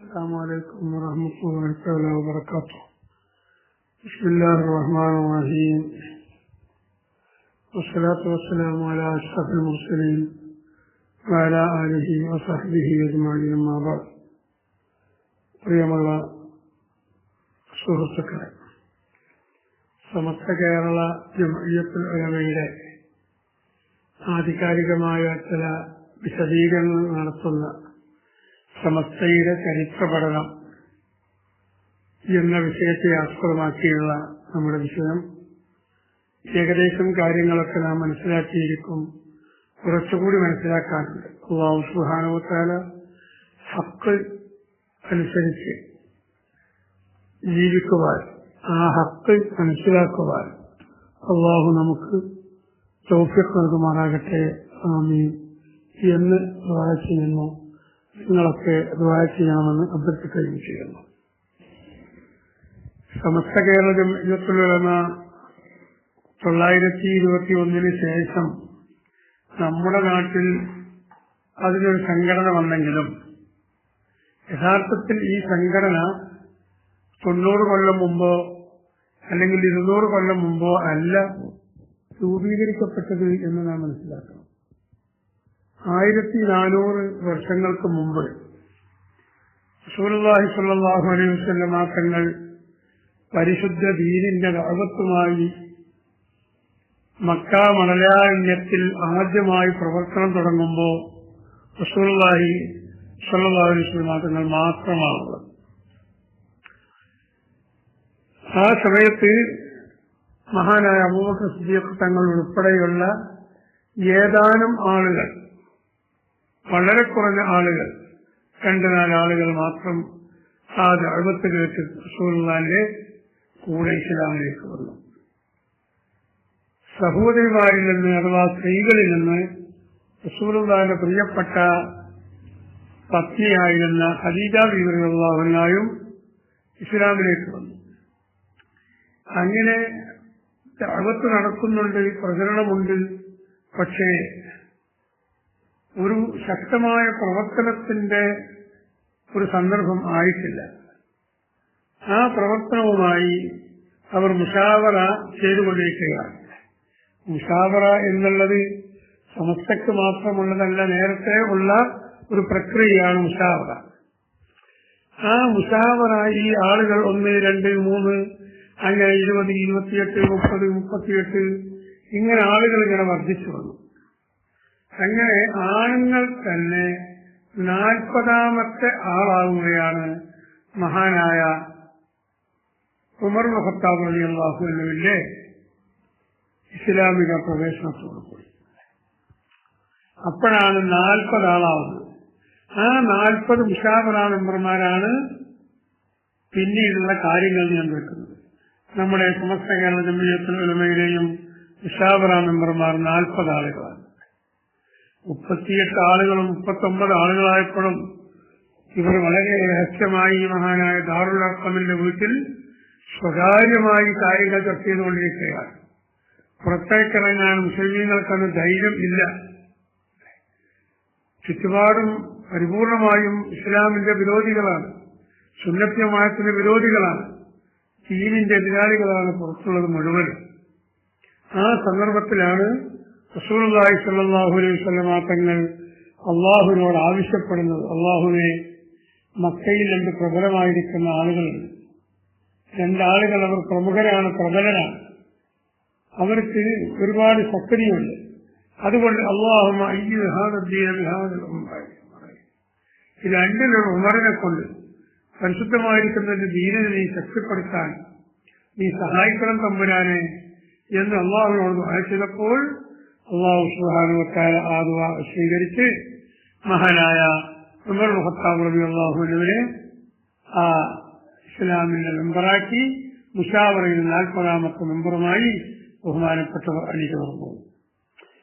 السلام عليكم ورحمة الله تعالى وبركاته بسم الله الرحمن الرحيم والصلاة والسلام على أشرف المرسلين وعلى آله وصحبه أجمعين أما بعد പ്രിയമുള്ള സുഹൃത്തുക്കളെ സമസ്ത കേരള ജമയത്തുൽ ഉലമയുടെ ആധികാരികമായ ചില വിശദീകരണങ്ങൾ നടത്തുന്ന സമസ്തയുടെ ചരിത്ര പഠനം എന്ന വിഷയത്തെ ആസ്പദമാക്കിയുള്ള നമ്മുടെ വിഷയം. ഏകദേശം കാര്യങ്ങളൊക്കെ നാം മനസ്സിലാക്കിയിരിക്കും. കുറച്ചുകൂടി മനസ്സിലാക്കാറുണ്ട് അള്ളാഹു സുഹാനുവത്താല ഹക്ക് അനുസരിച്ച് ജീവിക്കുവാൻ ആ ഹക്ക് മനസ്സിലാക്കുവാൻ അള്ളാഹു നമുക്ക് തൗഫിഖ് നൽകുമാറാകട്ടെ. ആമീൻ. എന്ന് വായിച്ചു ചെയ്യുന്നു. നിങ്ങളൊക്കെ ദ്വാര ചെയ്യണമെന്ന് അഭ്യർത്ഥിക്കുകയും ചെയ്യുന്നു. സമസ്ത കേരള ജമയത്തുലമ തൊള്ളായിരത്തി ഇരുപത്തി ഒന്നിന് ശേഷം നമ്മുടെ നാട്ടിൽ അതിനൊരു സംഘടന വന്നെങ്കിലും യഥാർത്ഥത്തിൽ ഈ സംഘടന തൊണ്ണൂറ് കൊല്ലം മുമ്പോ അല്ലെങ്കിൽ ഇരുന്നൂറ് കൊല്ലം മുമ്പോ അല്ല രൂപീകരിക്കപ്പെട്ടത് എന്ന് നാം മനസ്സിലാക്കണം. ആയിരത്തി നാനൂറ് വർഷങ്ങൾക്ക് മുമ്പ് റസൂലുള്ളാഹി സ്വല്ലല്ലാഹു അലൈഹി വസല്ലമ തങ്ങൾ പരിശുദ്ധ ദീനിന്റെ ഭാഗത്തുമായി മക്ക മണലാരണ്യത്തിൽ ആദ്യമായി പ്രവർത്തനം തുടങ്ങുമ്പോൾ റസൂലുള്ളാഹി സ്വല്ലല്ലാഹു അലൈഹി വസല്ലമ മാത്രമാണുള്ളത്. ആ സമയത്ത് മഹാനായ അബൂബക്കർ സിദ്ദീഖ് തങ്ങൾ ഉൾപ്പെടെയുള്ള ഏതാനും ആളുകൾ വളരെ കുറഞ്ഞ ആളുകൾ രണ്ട് നാലാളുകൾ മാത്രം ആ ദഴവത്ത് കേട്ട് റസൂലുള്ളാന്റെ കൂടെ ഇസ്ലാമിലേക്ക് വന്നു. സഹോദരിമാരിൽ നിന്ന് അഥവാ സ്ത്രീകളിൽ നിന്ന് റസൂലുള്ളാന്റെ പ്രിയപ്പെട്ട പത്നിയായിരുന്ന ഹദീജ വിവരങ്ങളുള്ളവനായും ഇസ്ലാമിലേക്ക് വന്നു. അങ്ങനെ അകത്ത് നടക്കുന്നുണ്ട് പ്രചരണമുണ്ട്. പക്ഷേ ഒരു ശക്തമായ പ്രവർത്തനത്തിന്റെ ഒരു സന്ദർഭം ആയിട്ടില്ല. ആ പ്രവർത്തനവുമായി അവർ മുഷാവറ ചെയ്തുകൊണ്ടിരിക്കുകയാണ്. മുഷാവറ എന്നുള്ളത് സമസ്തക്ക് മാത്രമുള്ളതല്ല നേരത്തെ ഉള്ള ഒരു പ്രക്രിയയാണ് മുഷാവറ. ആ മുഷാവറ ഈ ആളുകൾ ഒന്ന് രണ്ട് മൂന്ന് അങ്ങനെ ഇരുപത് ഇരുപത്തിയെട്ട് മുപ്പത് മുപ്പത്തിയെട്ട് ഇങ്ങനെ ആളുകൾ ഇങ്ങനെ വർദ്ധിച്ചു വന്നു. അങ്ങനെ ആണുങ്ങൾ തന്നെ നാൽപ്പതാമത്തെ ആളാവുകയാണ് മഹാനായ ഉമർ മുഹത്താബ് അലി ഇസ്ലാമിക പ്രവേശനത്തോടു കൂടി. അപ്പോഴാണ് നാൽപ്പത് ആളാവുന്നത്. ആ നാൽപ്പത് മുഷാവറ മെമ്പർമാരാണ് പിന്നീടുള്ള കാര്യങ്ങൾ ഞാൻ വെക്കുന്നത്. നമ്മുടെ സമസ്ത കേരള മുഷാവറ മെമ്പർമാർ നാൽപ്പത് ആളുകളാണ്. മുപ്പത്തിയെട്ട് ആളുകളും മുപ്പത്തൊമ്പത് ആളുകളായപ്പോഴും ഇവർ വളരെ രഹസ്യമായി മഹാനായ ദാറുൽ അക്കമിന്റെ വീട്ടിൽ സ്വകാര്യമായി കാര്യങ്ങൾ ചർച്ച ചെയ്തുകൊണ്ടിരിക്കുകയാണ്. പുറത്തേക്കിറങ്ങാൻ മുസ്ലിമീങ്ങൾക്കന്ന് ധൈര്യം ഇല്ല. ചുറ്റുപാടും പരിപൂർണമായും ഇസ്ലാമിന്റെ വിരോധികളാണ്. സുന്നത്യമായത്തിന്റെ വിരോധികളാണ്. ടീമിന്റെ എതിരാളികളാണ് പുറത്തുള്ളത് മുഴുവൻ ആ സന്ദർഭത്തിലാണ് റസൂലി സല്ലാഹു അലൈഹി സ്വലമാ തങ്ങൾ അള്ളാഹുവിനോട് ആവശ്യപ്പെടുന്നത് അള്ളാഹുവിനെ മക്കയിൽ രണ്ട് പ്രബലമായിരിക്കുന്ന ആളുകളുണ്ട്. രണ്ടാളുകൾ അവർ പ്രമുഖരാണ് പ്രബലരാണ്. അവർക്ക് ഒരുപാട് ശക്തിയുണ്ട് അതുകൊണ്ട് അള്ളാഹുമ രണ്ടിലൊരു ഉമറിനെ കൊണ്ട് പരിശുദ്ധമായിരിക്കുന്ന ദീനനെ നീ ശക്തിപ്പെടുത്താൻ നീ സഹായിക്കണം തമ്പുരാനെ എന്ന് അള്ളാഹുവിനോട് അയച്ചപ്പോൾ അള്ളാഹു സുഹാനുവത്തായ ആ സ്വീകരിച്ച് മഹാനായ ഉമർ മുഹത്താബ് റബി അള്ളാഹുവിനെ ആ ഇസ്ലാമിന്റെ മെമ്പറാക്കി മുഷാവറയിൽ നാൽപ്പതാമത്തെ മെമ്പറുമായി ബഹുമാനപ്പെട്ടവർ അണിചേർന്നു.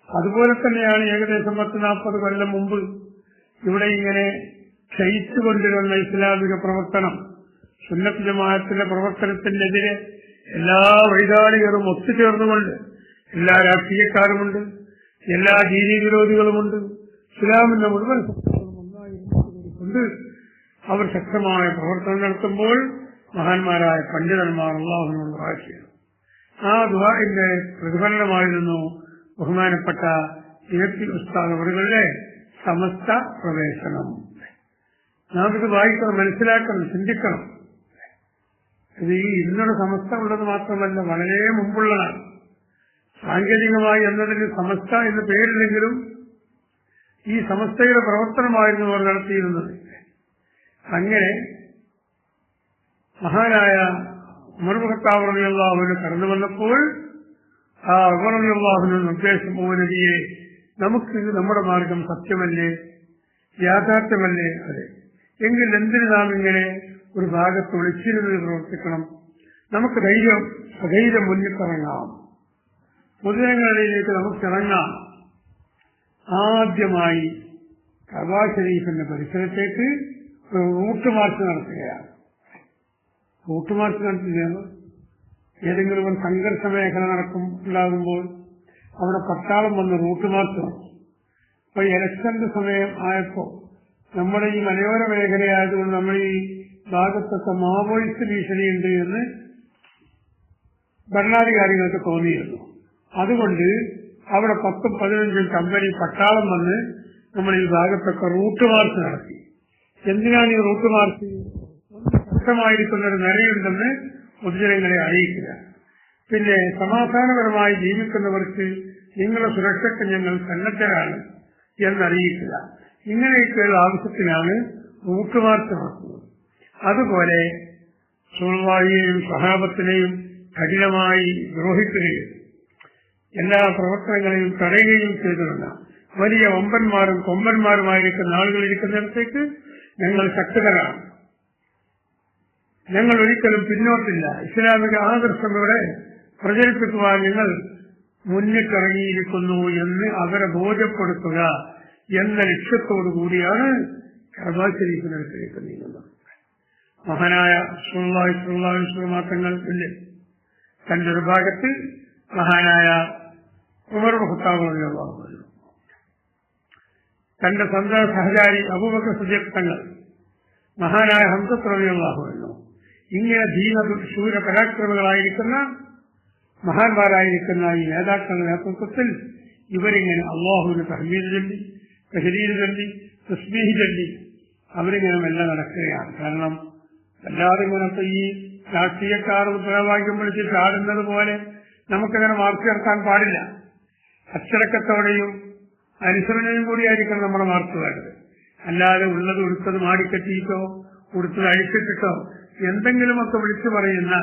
അതുപോലെ തന്നെയാണ് ഏകദേശം പത്ത് നാൽപ്പത് കൊല്ലം മുമ്പ് ഇവിടെ ഇങ്ങനെ ക്ഷയിച്ചുകൊണ്ടിരുന്ന ഇസ്ലാമിക പ്രവർത്തനം സുന്നത്ത് ജമാഅത്തിന്റെ പ്രവർത്തനത്തിനെതിരെ എല്ലാ വൈതാളികളും ഒത്തുചേർന്നുകൊണ്ട് എല്ലാ രാഷ്ട്രീയക്കാരുമുണ്ട് എല്ലാ ജീവി വിരോധികളുമുണ്ട്. ഇസ്ലാമിന്റെ മുഴുവൻ ശക്തികളും ഒന്നായി കൊണ്ട് അവർ ശക്തമായ പ്രവർത്തനം നടത്തുമ്പോൾ മഹാന്മാരായ പണ്ഡിതന്മാർ അള്ളാഹുവിനോട് ചെയ്തു ആ ദുബായിന്റെ പ്രതിഫലനമായിരുന്നു ബഹുമാനപ്പെട്ട ഇരട്ടി ഉസ്താദ് സമസ്ത പ്രവേശനം. നാം ഇത് വായിക്കണം മനസ്സിലാക്കണം ചിന്തിക്കണം. ഇത് ഈ ഇന്നൊരു സമസ്ത ഉള്ളത് മാത്രമല്ല വളരെ മുമ്പുള്ളതാണ്. സാങ്കേതികമായി എന്നതിന് സമസ്ത എന്ന പേരില്ലെങ്കിലും ഈ സമസ്തയുടെ പ്രവർത്തനമായിരുന്നു അവർ നടത്തിയിരുന്നത്. അങ്ങനെ മഹാനായ ഉമർമുഖത്താവുള്ളാഹുവിന് കടന്നു വന്നപ്പോൾ ആ ഉമറുള്ളാഹുവിന് നിർദ്ദേശം പോകുന്നതിയെ നമുക്ക് നമ്മുടെ മാർഗം സത്യമല്ലേ? യാഥാർത്ഥ്യമല്ലേ? അതെ. എങ്കിൽ എന്തിന് നാം ഇങ്ങനെ ഒരു ഭാഗത്ത് ഒളിച്ചിരുന്ന് പ്രവർത്തിക്കണം? നമുക്ക് ധൈര്യം അധൈര്യം മുന്നിട്ടിറങ്ങാം. പൊതുജനങ്ങളിലേക്ക് നമുക്ക് ഇറങ്ങാം. ആദ്യമായി കബാ ഷരീഫിന്റെ പരിസരത്തേക്ക് റൂട്ട് മാർച്ച് നടത്തുകയാണ്. റൂട്ട് മാർച്ച് നടത്തുകയാണ്. ഏതെങ്കിലും ഒരു സംഘർഷ മേഖല നടക്കും ഉണ്ടാകുമ്പോൾ അവിടെ പട്ടാളം വന്ന് റൂട്ട് മാർച്ച് അപ്പൊ ഇലക്ഷന്റെ സമയം ആയപ്പോ നമ്മുടെ ഈ മലയോര മേഖലയായതുകൊണ്ട് നമ്മൾ ഈ ഭാഗത്തൊക്കെ മാവോയിസ്റ്റ് ഭീഷണിയുണ്ട് എന്ന് ഭരണാധികാരികൾക്ക് തോന്നിയിരുന്നു. അതുകൊണ്ട് അവിടെ പത്തും പതിനഞ്ചും കമ്പനി പട്ടാളം വന്ന് നമ്മൾ ഈ ഭാഗത്തൊക്കെ റൂട്ട് മാർച്ച് നടത്തി. എന്തിനാണ് ഈ റൂട്ട് മാർച്ച് ശക്തമായിരിക്കുന്ന ഒരു നിലയുണ്ടെന്ന് പൊതുജനങ്ങളെ അറിയിക്കുക. പിന്നെ സമാധാനപരമായി ജീവിക്കുന്നവർക്ക് നിങ്ങളുടെ സുരക്ഷയ്ക്ക് ഞങ്ങൾ സന്നദ്ധരാണ് എന്നറിയിക്കുക. ഇങ്ങനെയൊക്കെയുള്ള ആവശ്യത്തിനാണ് റൂട്ട് മാർച്ച് നടത്തുന്നത്. അതുപോലെ സുൾവായിയെയും സഹാബത്തിനെയും കഠിനമായി ദ്രോഹിക്കുകയും എല്ലാ പ്രവർത്തനങ്ങളെയും തടയുകയും ചെയ്തിരുന്ന വലിയ വമ്പന്മാരും കൊമ്പന്മാരുമായിരിക്കുന്ന ആളുകൾ ഇരിക്കുന്നിടത്തേക്ക് ഞങ്ങൾ ശക്തരാണ്. ഞങ്ങൾ ഒരിക്കലും പിന്നോട്ടില്ല. ഇസ്ലാമിക ആദർശം ഇവിടെ പ്രചരിപ്പിക്കുവാൻ ഞങ്ങൾ മുന്നിട്ടിറങ്ങിയിരിക്കുന്നു എന്ന് അവരെ ബോധ്യപ്പെടുത്തുക എന്ന ലക്ഷ്യത്തോടു കൂടിയാണ് കർബാ ശരീഫിനടുത്തേക്ക് നീങ്ങുന്നത് മഹാനായ സുള്ളാഹി സുള്ളാഹി സുമാത്തങ്ങൾ ഇല്ലേ തന്റെ ഒരു ഭാഗത്ത് മഹാനായ ഉമർ മുഹത്താവുള്ള തന്റെ സ്വന്തം സഹചാരി അബൂബക്കർ സുജക് തങ്ങൾ മഹാനായ ഹംസത്രവിയുള്ളാഹുവല്ലോ ഇങ്ങനെ ധീന ശൂര പരാക്രമികളായിരിക്കുന്ന മഹാന്മാരായിരിക്കുന്ന ഈ നേതാക്കളുടെ നേതൃത്വത്തിൽ ഇവരിങ്ങനെ അള്ളാഹുവിന് തഹ്മീദ് ചൊല്ലി തഹരീദ് ചൊല്ലി തസ്മീഹ് ചൊല്ലി അവരിങ്ങനെ മെല്ലെ നടക്കുകയാണ്. കാരണം അല്ലാതെ ഇങ്ങനത്തെ ഈ രാഷ്ട്രീയക്കാർ മുദ്രാവാക്യം വിളിച്ച് ചാടുന്നത് പോലെ നമുക്കങ്ങനെ മാർച്ച് നടത്താൻ പാടില്ല. അച്ചടക്കത്തോടെയും അനുസരണയും കൂടിയായിരിക്കണം നമ്മുടെ മാർക്ക് വേണ്ടത് അല്ലാതെ ഉള്ളത് ഉടുത്തത് മാടിക്കെട്ടിയിട്ടോ ഉടുത്തത് അഴിച്ചിട്ടിട്ടോ എന്തെങ്കിലുമൊക്കെ വിളിച്ചു പറയുന്ന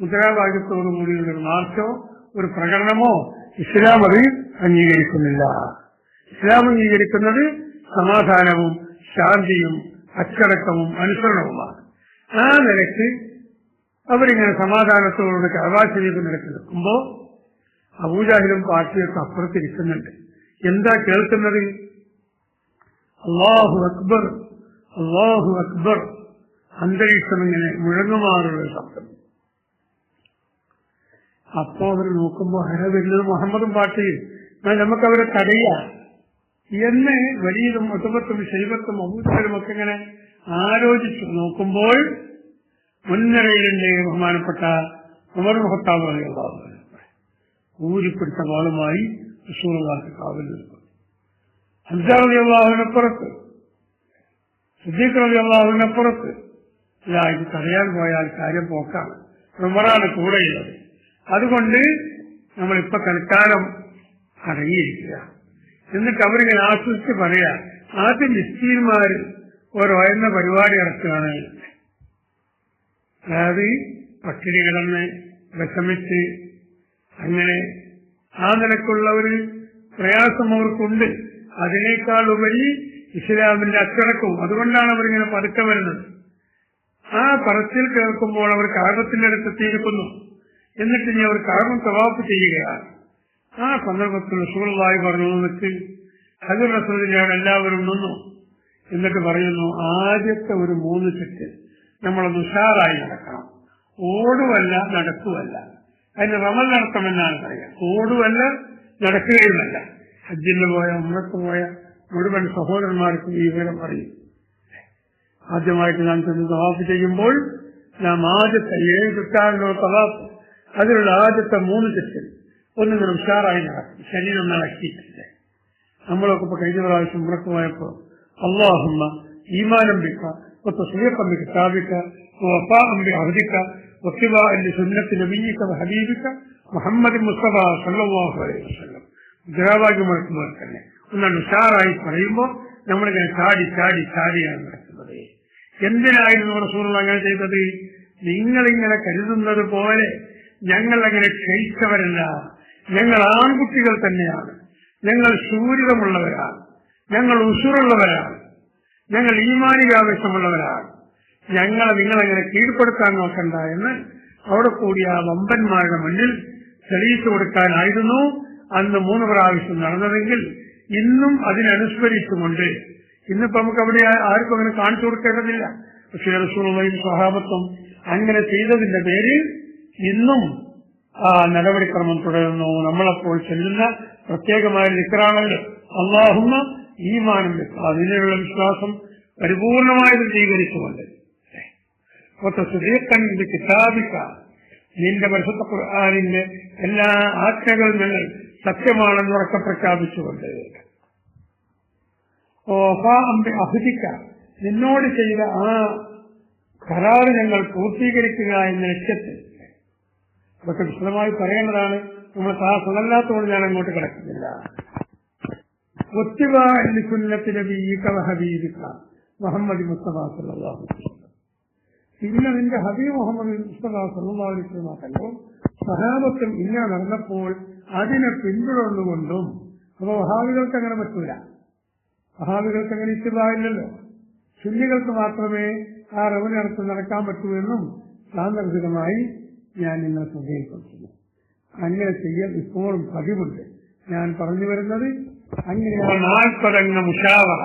മുദ്രാവാക്യത്തോടു കൂടിയുള്ള ഒരു മാർച്ചോ ഒരു പ്രകടനമോ ഇസ്ലാം അത് അംഗീകരിക്കുന്നില്ല. ഇസ്ലാം അംഗീകരിക്കുന്നത് സമാധാനവും ശാന്തിയും അച്ചടക്കവും അനുസരണവുമാണ്. ആ നിലയ്ക്ക് അവരിങ്ങനെ സമാധാനത്തോടുകൂടി കർവാശരീഫ് നിലയ്ക്ക് നിൽക്കുമ്പോ അബൂജാഹിലും പാർട്ടിയൊക്കെ അപ്പുറത്തിരിക്കുന്നുണ്ട്. എന്താ കേൾക്കുന്നത്? അള്ളാഹു അക്ബർ അള്ളാഹു അക്ബർ. അന്തരീക്ഷം ഇങ്ങനെ മുഴങ്ങുമാറുള്ള ശബ്ദം. അപ്പോ അവർ നോക്കുമ്പോ ഹര വരുന്നത് മുഹമ്മദും പാട്ടിയും നമുക്ക് അവരെ തടയുക. എന്ന് വലിയതും ഒട്ടുപത്തും ശൈവത്തും അബൂജാഹിലും ഒക്കെ ഇങ്ങനെ ആലോചിച്ചു നോക്കുമ്പോൾ മുൻനിരയിലെ ബഹുമാനപ്പെട്ട ഉമർ മുഹത്താവ് അള്ളാഹു ഊരിപ്പിടിച്ച വാളുമായി റസൂലുള്ളാഹി കാവൽ അള്ളാഹുവിനപ്പുറത്ത് സിദ്ദീഖ് റബി അള്ളാഹുവിനപ്പുറത്ത് ഇത് തടയാൻ പോയാൽ കാര്യം പോക്കാണ് ഉമറാണ് കൂടെയുള്ളത്. അതുകൊണ്ട് നമ്മളിപ്പോ തൽക്കാലം അടങ്ങിയിരിക്കുക. എന്നിട്ട് അവരിങ്ങനെ ആശ്വസിച്ച് പറയാ ആദ്യം മിസ്റ്റീന്മാർ ഒരു ഉയർന്ന പരിപാടി ഇറക്കുകയാണ് അതായത് പട്ടിണി കിടന്ന് വിഷമിച്ച് അങ്ങനെ ആ നിലക്കുള്ള ഒരു പ്രയാസം അവർക്കുണ്ട് അതിനേക്കാൾ ഉപരി ഇസ്ലാമിന്റെ അച്ചടക്കവും. അതുകൊണ്ടാണ് അവരിങ്ങനെ പതുക്കെ വരുന്നത്. ആ പറച്ചിൽ കേൾക്കുമ്പോൾ അവർ കാർബത്തിന്റെ അടുത്ത് എത്തിയിരിക്കുന്നു. എന്നിട്ട് ഇനി അവർ കാരണം തവാഫ് ചെയ്യുകയാണ്. ആ സന്ദർഭത്തിൽ റസൂളായി പറഞ്ഞു നിന്നിട്ട് ഹജർ എല്ലാവരും നിന്നു. എന്നിട്ട് പറയുന്നു ആദ്യത്തെ ഒരു മൂന്ന് ചുറ്റ് നമ്മളൊന്ന് ഉഷാറായി നടക്കണം. ഓടുവല്ല നടക്കുവല്ല അതിന് റമൽ നടത്തമെന്നാണ് പറയുക. കൂടുവല്ല നടക്കുകയുമല്ല. ഹജ്ജിന് പോയ ഉമ്മക്ക് പോയ മുഴുവൻ സഹോദരന്മാർക്ക് ഈ വിവരം പറയും ആദ്യമായിട്ട് നാം ചെന്ന് തവാഫ് ചെയ്യുമ്പോൾ നാം ആദ്യത്തെ ഏഴ് കിട്ടാനുള്ള തവാഫ് അതിലുള്ള ആദ്യത്തെ മൂന്ന് ചുറ്റൽ ഒന്ന് നമ്മൾ ഉഷാറായി നടക്കും. ശരീരം നടക്കിയിട്ടില്ല നമ്മളൊക്കെ ഇപ്പൊ കഴിഞ്ഞ പ്രാവശ്യം ഉറക്കു പോയപ്പോ അള്ളാഹുമ്മ ഈമാനംബിക്ക ഒത്ത സുയക്കമ്പിക്ക സ്ഥാപിക്ക വഫാ അംബി അവധിക്ക واتباعا لسنة نبيك وحبيبك محمد മുസ്തഫ സല്ലല്ലാഹു അലൈഹി വസല്ലം മുദ്രാവാക്യം മുഴക്കുമ്പോൾ തന്നെ ഒന്നാണ് ഉഷാറായി പറയുമ്പോൾ നമ്മളിങ്ങനെ ചാടി ചാടി ചാടിയാണ് നടക്കുന്നത് എന്തിനായിരുന്നു റസൂൾ അങ്ങനെ ചെയ്തത് നിങ്ങളിങ്ങനെ കരുതുന്നത് പോലെ ഞങ്ങൾ അങ്ങനെ ക്ഷയിച്ചവരല്ല ഞങ്ങൾ ആൺകുട്ടികൾ തന്നെയാണ് ഞങ്ങൾ ശൂരിതമുള്ളവരാണ് ഞങ്ങൾ ഉസുറുള്ളവരാണ് ഞങ്ങൾ ഈമാനികാവേശമുള്ളവരാണ് ഞങ്ങളെ നിങ്ങളെങ്ങനെ കീഴ്പ്പെടുത്താൻ നോക്കണ്ട എന്ന് അവിടെ കൂടി ആ വമ്പന്മാരുടെ മുന്നിൽ തെളിയിച്ചു കൊടുക്കാനായിരുന്നു അന്ന് മൂന്ന് പ്രാവശ്യം നടന്നതെങ്കിൽ ഇന്നും അതിനനുസ്മരിച്ചുകൊണ്ട് ഇന്നിപ്പോ നമുക്ക് അവിടെ ആർക്കും അങ്ങനെ കാണിച്ചു കൊടുക്കേണ്ടതില്ല. പക്ഷേ റസൂളുള്ളയും സ്വഭാവത്വം അങ്ങനെ ചെയ്തതിന്റെ പേരിൽ ഇന്നും ആ നടപടിക്രമം തുടരുന്നു. നമ്മളപ്പോൾ ചെല്ലുന്ന പ്രത്യേകമായ നിക്കറാണല്ലോ അള്ളാഹുന്ന ഈമാനം മാനം അതിനുള്ള വിശ്വാസം പരിപൂർണമായത് സ്വീകരിച്ചുകൊണ്ട് സുദീഖൻ بكتابك. നിന്റെ പരിശുദ്ധ ഖുർആാനിന്റെ എല്ലാ ആജ്ഞകളും ഞങ്ങൾ സത്യമാണെന്ന് ഉറക്കെ പ്രഖ്യാപിച്ചുകൊണ്ട്. അഭിജിക്ക നിന്നോട് ചെയ്ത ആ കരാറ് ഞങ്ങൾ പൂർത്തീകരിക്കുക എന്ന ലക്ഷ്യത്തിൽ. അതൊക്കെ വിശദമായി പറയേണ്ടതാണ്. നമ്മൾ ക്ലാസ് അതല്ലാത്തതുകൊണ്ട് ഞാൻ അങ്ങോട്ട് കിടക്കുന്നില്ല. ഒത്തിവ എന്ന് സുന്നത്തിന് ഹബീബിക്ക മുഹമ്മദ് മുസ്തഫ സല്ലാഹു പിന്നെ നിന്റെ ഹബീബ് മുഹമ്മദ് മുസ്തഫ സഹാബത്തും ഇങ്ങനെ നടന്നപ്പോൾ അതിനെ പിന്തുടർന്നുകൊണ്ടും അപ്പൊ വഹാബികൾക്ക് അങ്ങനെ പറ്റൂല. വഹാബികൾക്ക് അങ്ങനെ ഇഷ്ടമായില്ലല്ലോ സുന്നികൾക്ക് മാത്രമേ ആ റവനടുത്ത് നടക്കാൻ പറ്റൂ എന്നും സാന്ദർഭികമായി ഞാൻ നിങ്ങളെ ശ്രദ്ധയിൽപ്പെടുത്തുന്നു അങ്ങനെ ചെയ്യാൻ ഇപ്പോഴും പതിവുണ്ട്. ഞാൻ പറഞ്ഞു വരുന്നത് അങ്ങനെയാണ് മുഷാവറ.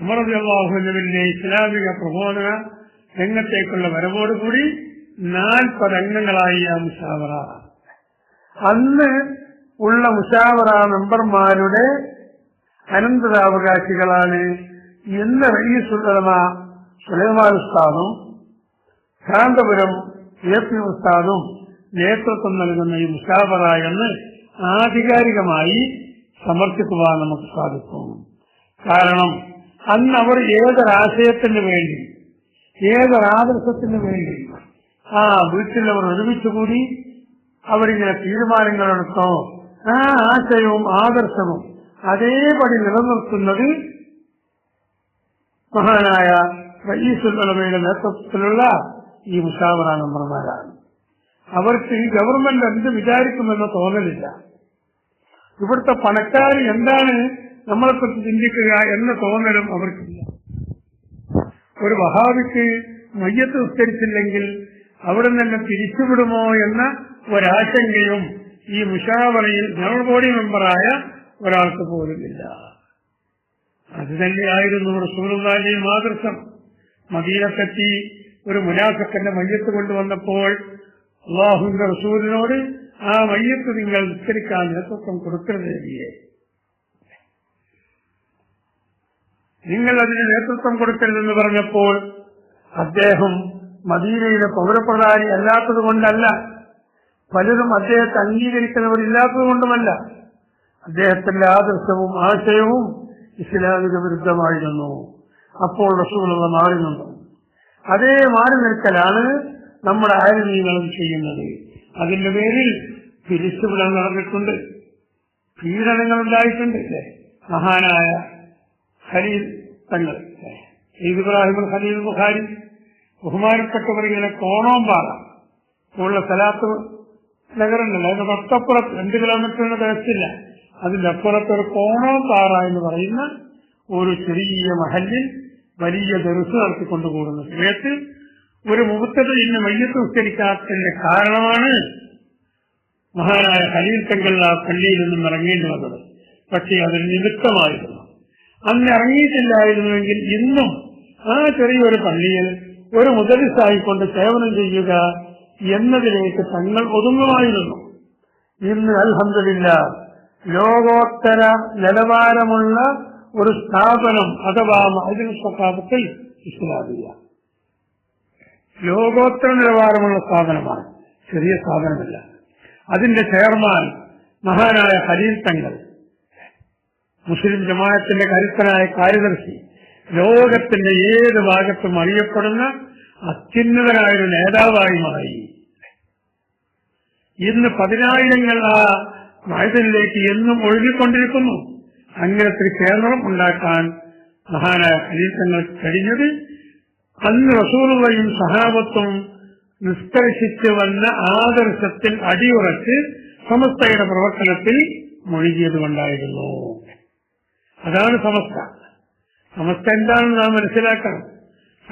ഉമർഹുവിന്റെ ഇസ്ലാമിക പ്രബോധന രംഗത്തേക്കുള്ള വരവോടുകൂടി നാൽപ്പത് അംഗങ്ങളായി ആ മുഷാവറ. അന്ന് ഉള്ള മുഷാവറ മെമ്പർമാരുടെ അനന്തരാവകാശികളാണ് ഇന്ന് റയീസുലമ സുലൈമാൻ ഉസ്താദും കാന്തപുരം എ പി ഉസ്താദും നേതൃത്വം നൽകുന്ന ഈ മുഷാവറ എന്ന് ആധികാരികമായി സമർത്ഥിക്കുവാൻ നമുക്ക് സാധിക്കും. കാരണം അന്ന് അവർ ഏതൊരാശയത്തിന് വേണ്ടി ഏതൊരാദർശത്തിന് വേണ്ടി? ആ വീട്ടിൽ അവർ ഒരുമിച്ച് കൂടി അവരിങ്ങനെ തീരുമാനങ്ങളെടുത്തോ ആ ആശയവും ആദർശവും അതേപടി നിലനിർത്തുന്നത് മഹാനായ റയീസുലമയുടെ നേതൃത്വത്തിലുള്ള ഈ മുഷാവറ മെമ്പർമാരാണ്. അവർക്ക് ഈ ഗവൺമെന്റ് എന്ത് വിചാരിക്കുമെന്ന് തോന്നലില്ല. ഇവിടുത്തെ പണക്കാർ എന്താണ് നമ്മളെക്കുറിച്ച് ചിന്തിക്കുക എന്ന തോന്നലും അവർക്കില്ല. ഒരു വഹാബിക്ക് മയ്യത്ത് ഉച്ചരിച്ചില്ലെങ്കിൽ അവിടെ നിന്ന് തിരിച്ചുവിടുമോ എന്ന ഒരാശങ്കയും ഈ മുഷാവറയിൽ ജനറൽ ബോഡി മെമ്പറായ ഒരാൾക്ക് പോലുമില്ല. അത് തന്നെയായിരുന്നു റസൂലുള്ളാഹിയും മാതൃസം മദീനത്തെത്തി ഒരു മുനാഫക്കന്റെ മയ്യത്ത് കൊണ്ടുവന്നപ്പോൾ അള്ളാഹുവിന്റെ റസൂലിനോട് ആ മയ്യത്ത് നിങ്ങൾ വിസ്തരിക്കാൻ നേതൃത്വം കൊടുക്കരുത് നിങ്ങൾ അതിന് നേതൃത്വം കൊടുക്കരുതെന്ന് പറഞ്ഞപ്പോൾ അദ്ദേഹം മദീനയിലെ പൗരപ്രധാനി അല്ലാത്തത് കൊണ്ടല്ല. പലരും അദ്ദേഹത്തെ അംഗീകരിക്കുന്നവരില്ലാത്തത് കൊണ്ടുമല്ല അദ്ദേഹത്തിന്റെ ആദർശവും ആശയവും ഇസ്ലാമിക വിരുദ്ധമായിരുന്നു. അപ്പോൾ റസൂലുള്ള മാറി നിന്നു അതേ മാറി നിൽക്കലാണ് നമ്മുടെ ആരുമീങ്ങളും ചെയ്യുന്നത്. അതിന്റെ പേരിൽ തിരിച്ചുവിടാൻ നടന്നിട്ടുണ്ട്. പീഡനങ്ങൾ ഉണ്ടായിട്ടുണ്ട്. മഹാനായ ഖലീൽ തങ്ങൾ. ഇബ്രാഹിം ഖലീൽ ബുഖാരി ബഹുമാനപ്പെട്ടവർ ഇങ്ങനെ കോണോമ്പാറ ഉള്ള സ്ഥലത്ത് നഗരങ്ങളിൽ അതിന്റെ തൊട്ടപ്പുറത്ത് രണ്ട് കിലോമീറ്ററിന് തികച്ചില്ല അതിന്റെ അപ്പുറത്ത് ഒരു കോണോമ്പാറ എന്ന് പറയുന്ന ഒരു ചെറിയ മഹല്ലിൽ വലിയ ദർസ് നടത്തിക്കൊണ്ടുകൂടുന്ന സമയത്ത് ഒരു മുഖത്തത് ഇന്ന് മയ്യത്ത് കാരണമാണ് മഹാനായ ഖലീൽ തങ്ങൾ ആ പള്ളിയിൽ നിന്നും ഇറങ്ങേണ്ടി വന്നത്. പക്ഷേ അതിന് നിമിത്തമായിരുന്നു. അന്ന് ഇറങ്ങിയിട്ടില്ലായിരുന്നുവെങ്കിൽ ഇന്നും ആ ചെറിയൊരു പള്ളിയിൽ ഒരു മുതലിസായിക്കൊണ്ട് സേവനം ചെയ്യുക എന്നതിലേക്ക് തങ്ങൾ ഒതുങ്ങുമായിരുന്നു. ഇന്ന് അൽഹമില്ല ലോകോത്തര നിലവാരമുള്ള ഒരു സ്ഥാപനം അഥവാ മഹജനസ്വഭാവത്തിൽ ഇസ്ലാമിയ. ലോകോത്തര നിലവാരമുള്ള സ്ഥാപനമാണ് ചെറിയ സ്ഥാപനമല്ല. അതിന്റെ ചെയർമാൻ മഹാനായ ഹരീൽ തങ്ങൾ മുസ്ലിം ജമാഅത്തിന്റെ കരുത്തനായ കാര്യദർശി ലോകത്തിന്റെ ഏത് ഭാഗത്തും അറിയപ്പെടുന്ന അത്യുന്നതനായ ഒരു നേതാവായി മാറി. ഇന്ന് പതിനായിരങ്ങൾ ആ മഴത്തിലേക്ക് എന്നും ഒഴുകിക്കൊണ്ടിരിക്കുന്നു. അങ്ങനത്തെ കേരളം ഉണ്ടാക്കാൻ മഹാനായ ഫലീസങ്ങൾ കഴിഞ്ഞത് അന്ന് റസൂറുകയും സഹാബത്തും നിഷ്കർഷിച്ചു വന്ന ആദർശത്തിൽ അടിയുറച്ച് സമസ്തയുടെ പ്രവർത്തനത്തിൽ മുഴുകിയത് കൊണ്ടായിരുന്നു അതാണ് സമസ്ത. സമസ്ത എന്താണെന്ന് നാം മനസ്സിലാക്കണം.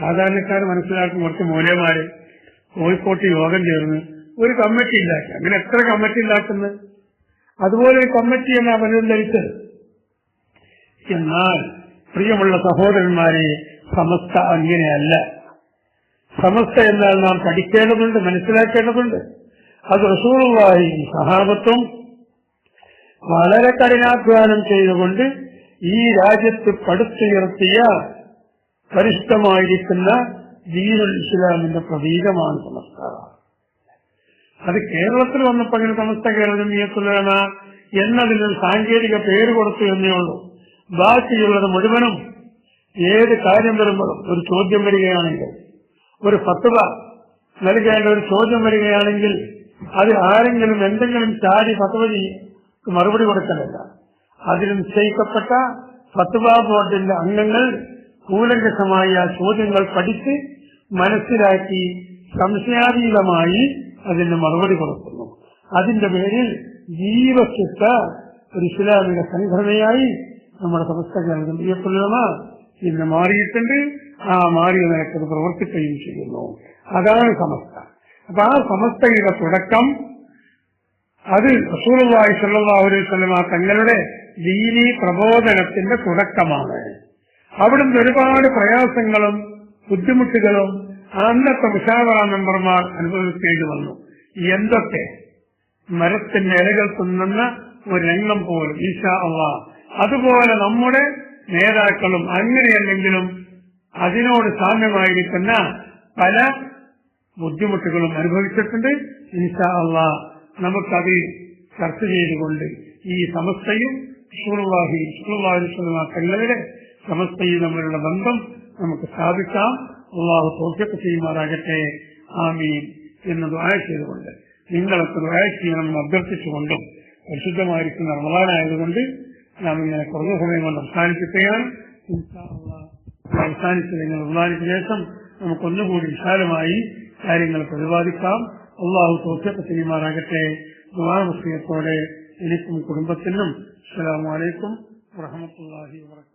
സാധാരണക്കാർ മനസ്സിലാക്കും കുറച്ച് മൂലമാര് കോഴിക്കോട്ട് യോഗം ചേർന്ന് ഒരു കമ്മിറ്റി ഉണ്ടാക്കി. അങ്ങനെ എത്ര കമ്മിറ്റി ഉണ്ടാക്കുന്നത് അതുപോലെ ഒരു കമ്മിറ്റി എന്നാ പലരും ധരിച്ചത് എന്നാൽ പ്രിയമുള്ള സഹോദരന്മാരെ സമസ്ത അങ്ങനെയല്ല. സമസ്ത എന്നാൽ നാം പഠിക്കേണ്ടതുണ്ട് മനസ്സിലാക്കേണ്ടതുണ്ട്. അത് റസൂറുള്ളായി സഹാബത്തും വളരെ കഠിനാധ്വാനം ചെയ്തുകൊണ്ട് ഈ രാജ്യത്ത് പടുത്തുയർത്തിയ പരിഷ്ഠമായിരിക്കുന്ന ദീനുൽ ഇസ്ലാമിന്റെ പ്രതീകമാണ് സമസ്ത അത് കേരളത്തിൽ വന്നപ്പോൾ അങ്ങനെ സമസ്ത കേരള ജമീയത്തുലമ എന്നതിന് സാങ്കേതിക പേര് കൊടുത്തു എന്നേ ഉള്ളൂ. ബാക്കിയുള്ളത് മുഴുവനും ഏത് കാര്യം വരുമ്പോഴും ഒരു ചോദ്യം വരികയാണെങ്കിൽ ഒരു ഫത്തുവ നൽകേണ്ട ഒരു ചോദ്യം വരികയാണെങ്കിൽ അത് ആരെങ്കിലും എന്തെങ്കിലും ചാടി ഫത്തുവ മറുപടി കൊടുക്കലല്ല. അതിൽ നിശ്ചയിക്കപ്പെട്ട ഫത്വാ ബോർഡിന്റെ അംഗങ്ങൾ കൂലങ്കസമായ ചോദ്യങ്ങൾ പഠിച്ച് മനസ്സിലാക്കി സംശയാതീതമായി അതിന് മറുപടി കൊടുക്കുന്നു. അതിന്റെ പേരിൽ ജീവശിഷ്ട ഒരു ഇസ്ലാമിക സംഘടനയായി നമ്മുടെ സംസ്ഥാന പ്രിയപ്പെടുന്ന ഇന്ന് മാറിയിട്ടുണ്ട്. ആ മാറിയ നിലക്കത് പ്രവർത്തിക്കുകയും ചെയ്യുന്നു. അതാണ് സമസ്ത. അപ്പൊ ആ സമസ്തയുടെ തുടക്കം അത് റസൂലുള്ളാഹി സ്വല്ലല്ലാഹു അലൈഹി വസല്ലമ തങ്ങളുടെ ദീനി പ്രബോധനത്തിന്റെ തുടക്കമാണ്. അവിടുന്ന് ഒരുപാട് പ്രയാസങ്ങളും ബുദ്ധിമുട്ടുകളും അന്നത്തെ മുഷാവറ മെമ്പർമാർ അനുഭവിക്കേണ്ടി വന്നു. എന്തൊക്കെ? മരത്തിന്റെ ഇലകൾ തിന്നുന്ന ഒരു രംഗം പോലും ഈശാ അള്ളാ അതുപോലെ നമ്മുടെ നേതാക്കളും അങ്ങനെയല്ലെങ്കിലും അതിനോട് സാമ്യമായിരിക്കുന്ന പല ബുദ്ധിമുട്ടുകളും അനുഭവിച്ചിട്ടുണ്ട് ഈശാ അള്ളാ നമുക്കത് ചർച്ച ചെയ്തുകൊണ്ട് ഈ സമസ്തയും ഷുറുവാഹി സുറുവാഹി തങ്ങളുടെ സമസ്തയും തമ്മിലുള്ള ബന്ധം നമുക്ക് സ്ഥാപിക്കാം. അള്ളാഹു തോറ്റൊക്കെ ചെയ്യുമാറാകട്ടെ. ആമീൻ. എന്ന് ദ്വായ ചെയ്തുകൊണ്ട് നിങ്ങളൊക്കെ ദ്വായ ചെയ്യണമെന്ന് അഭ്യർത്ഥിച്ചുകൊണ്ടും പരിശുദ്ധമായിരിക്കുന്ന റമദാനായതുകൊണ്ട് നാം ഇങ്ങനെ കുറഞ്ഞ സമയം കൊണ്ട് അവസാനിപ്പിക്കുകയാണ്. അവസാനിച്ചത് നിങ്ങൾ റമദാനിക്ക് ശേഷം നമുക്കൊന്നുകൂടി വിശാലമായി കാര്യങ്ങൾ പ്രതിപാദിക്കാം. അള്ളാഹു തോറ്റൊക്കെ ചെയ്യുമാറാകട്ടെ. ദുവാമുസ്ലിയത്തോടെ എനിക്കും കുടുംബത്തിനും അസ്സലാമു അലൈക്കും വറഹമത്തല്ലാഹി വാത്തു